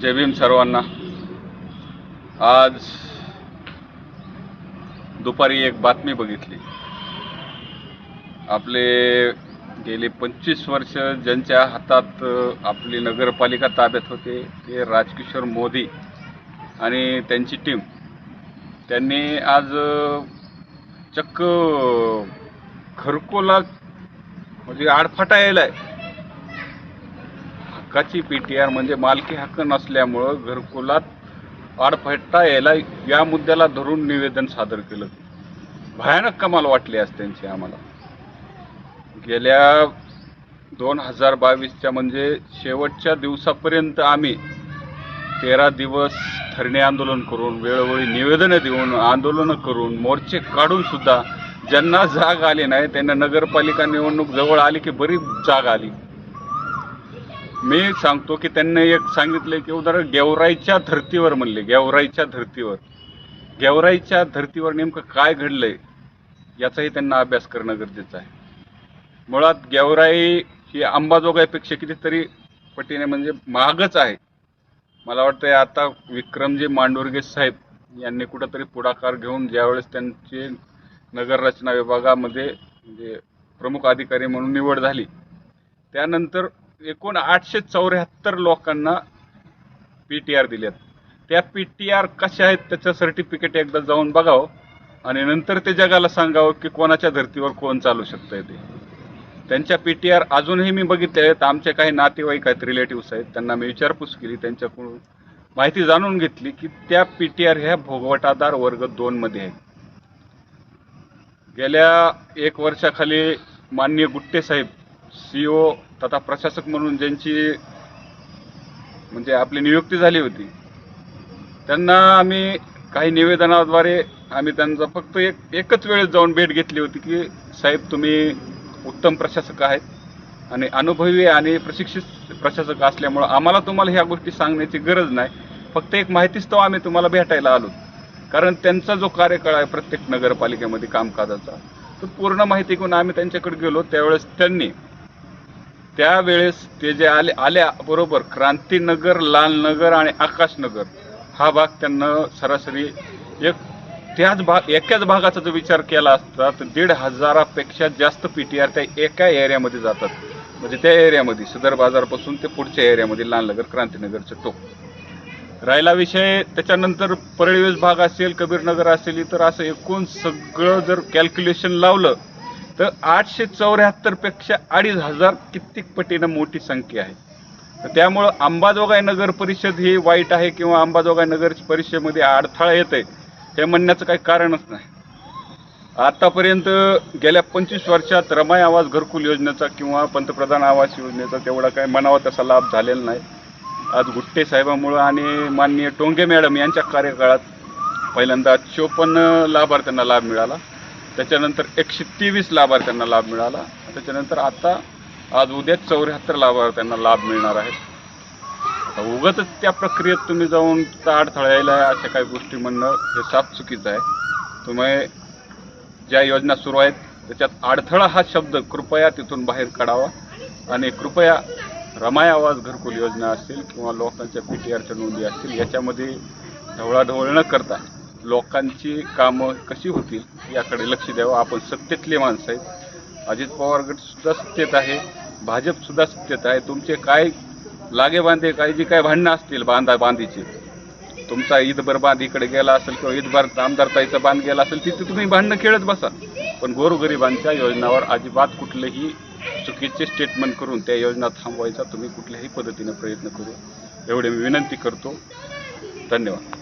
जय भीम सर्वांना. आज दुपारी एक बातमी बघितली. आपले गेले पंचवीस वर्ष ज्यांच्या हातात आपली नगरपालिका ताब्यात होते ते राजकिशोर मोदी आणि त्यांची टीम त्यांनी आज चक्क खरकोला म्हणजे आडफाटा यायलाय. हक्काची पी टी आर म्हणजे मालकी हक्क नसल्यामुळं घरकुलात आडफाटा यायला या मुद्द्याला धरून निवेदन सादर केलं. भयानक कमाल वाटली आज त्यांची आम्हाला. गेल्या दोन हजार बावीसच्या म्हणजे शेवटच्या दिवसापर्यंत आम्ही तेरा दिवस धरणे आंदोलन करून वेळोवेळी निवेदनं देऊन आंदोलनं करून मोर्चे काढून सुद्धा ज्यांना जाग आली नाही त्यांना नगरपालिका निवडणूक जवळ आली की बरीच जाग आली. मी सांगतो की त्यांनी एक सांगितलं की उदाहरण गेवराईच्या धर्तीवर म्हणले गेवराईच्या धर्तीवर. गेवराईच्या धर्तीवर नेमकं काय घडलंय याचाही त्यांना अभ्यास करणं गरजेचं आहे. मुळात गेवराई ही अंबाजोगाईपेक्षा कितीतरी पटीने म्हणजे महागच आहे. मला वाटतं आता विक्रमजी मांडुर्गे साहेब यांनी कुठंतरी पुढाकार घेऊन ज्यावेळेस त्यांची नगररचना विभागामध्ये म्हणजे प्रमुख अधिकारी म्हणून निवड झाली त्यानंतर एकूण आठशे चौऱ्याहत्तर लोकांना पी टी आर दिल्यात त्या पी टी आर कशा आहेत त्याचं सर्टिफिकेट एकदा जाऊन बघावं आणि नंतर ते जगाला सांगावं की कोणाच्या धर्तीवर कोण चालू शकतंय ते. त्यांच्या पी टी आर अजूनही मी बघितले आहेत. आमचे काही नातेवाईक आहेत रिलेटिव्स आहेत. त्यांना मी विचारपूस केली त्यांच्याकडून माहिती जाणून घेतली की त्या पी टी आर ह्या भोगवटादार वर्ग दोनमध्ये आहेत. गेल्या एक वर्षाखाली माननीय गुट्टे साहेब सी ओ तथा प्रशासक म्हणून ज्यांची म्हणजे आपली नियुक्ती झाली होती त्यांना आम्ही काही निवेदनाद्वारे आम्ही त्यांचा फक्त एक एकच वेळेस जाऊन भेट घेतली होती की साहेब तुम्ही उत्तम प्रशासक आहेत आणि अनुभवी आणि प्रशिक्षित प्रशासक असल्यामुळं आम्हाला तुम्हाला ह्या गोष्टी सांगण्याची गरज नाही. फक्त एक माहितीच तो आम्ही तुम्हाला भेटायला आलो. कारण त्यांचा जो कार्यकाळ आहे प्रत्येक नगरपालिकेमध्ये कामकाजाचा तो पूर्ण माहिती घेऊन आम्ही त्यांच्याकडे गेलो. त्यावेळेस त्यांनी त्यावेळेस ते जे आले आल्या बरोबर क्रांतीनगर लालनगर आणि आकाशनगर हा भाग त्यांना सरासरी एक त्याच भाग एकाच भागाचा जर विचार केला असता तर दीड हजारापेक्षा जास्त पी टी आर त्या एका एरियामध्ये जातात. म्हणजे त्या एरियामध्ये सदर बाजारपासून ते पुढच्या एरियामध्ये लालनगर क्रांतीनगरचं टोक राहिला विषय त्याच्यानंतर परळीवेस भाग असेल कबीरनगर असेल तर असं एकूण सगळं जर कॅल्क्युलेशन लावलं तर आठशे चौऱ्याहत्तरपेक्षा अडीच हजार कित्येक पटीनं मोठी संख्या आहे. तर त्यामुळं अंबाजोगाई नगर परिषद ही वाईट आहे किंवा अंबाजोगाई नगर परिषदेमध्ये अडथळा येत आहे हे म्हणण्याचं काही कारणच नाही. आतापर्यंत गेल्या पंचवीस वर्षात रमाई आवास घरकुल योजनेचा किंवा पंतप्रधान आवास योजनेचा तेवढा काही म्हणावा तसा लाभ झालेला नाही. आज गुट्टे साहेबामुळं आणि माननीय टोंगे मॅडम यांच्या कार्यकाळात पहिल्यांदा चोपन्न लाभार्थ्यांना लाभ मिळाला. त्याच्यानंतर एकशे तेवीस लाभार्थ्यांना लाभ मिळाला. त्याच्यानंतर आता आज उद्या चौऱ्याहत्तर लाभार्थ्यांना लाभ मिळणार आहे उगतच त्या प्रक्रियेत तुम्ही जाऊन तिथं अडथळा यायला अशा काही गोष्टी म्हणणं हे साफ चुकीचं आहे. तुम्ही ज्या योजना सुरू आहेत त्याच्यात अडथळा हा शब्द कृपया तिथून बाहेर काढावा आणि कृपया रमाय आवाज घरकुल योजना असेल किंवा लोकांच्या पी टी आरच्या नोंदी असतील याच्यामध्ये ढवळाढवळ न करता लोकांची कामं कशी होतील याकडे लक्ष द्यावं. आपण सत्तेतले माणसं आहेत. अजित पवार सत्तेत आहे. भाजपसुद्धा सत्तेत आहे. तुमचे काय लागे बांधे काय जी काय भांडणं असतील बांधा बांधीची. तुमचा ईदभर बांध इकडे गेला असेल किंवा ईदभर आमदारताईचा बांध गेला असेल तिथे तुम्ही भांडणं खेळत बसा. पण गोरगरिबांच्या योजनावर अजिबात कुठलेही चुकीचे स्टेटमेंट करून त्या योजना थांबवायचा तुम्ही कुठल्याही पद्धतीने प्रयत्न करू. एवढे मी विनंती करतो. धन्यवाद.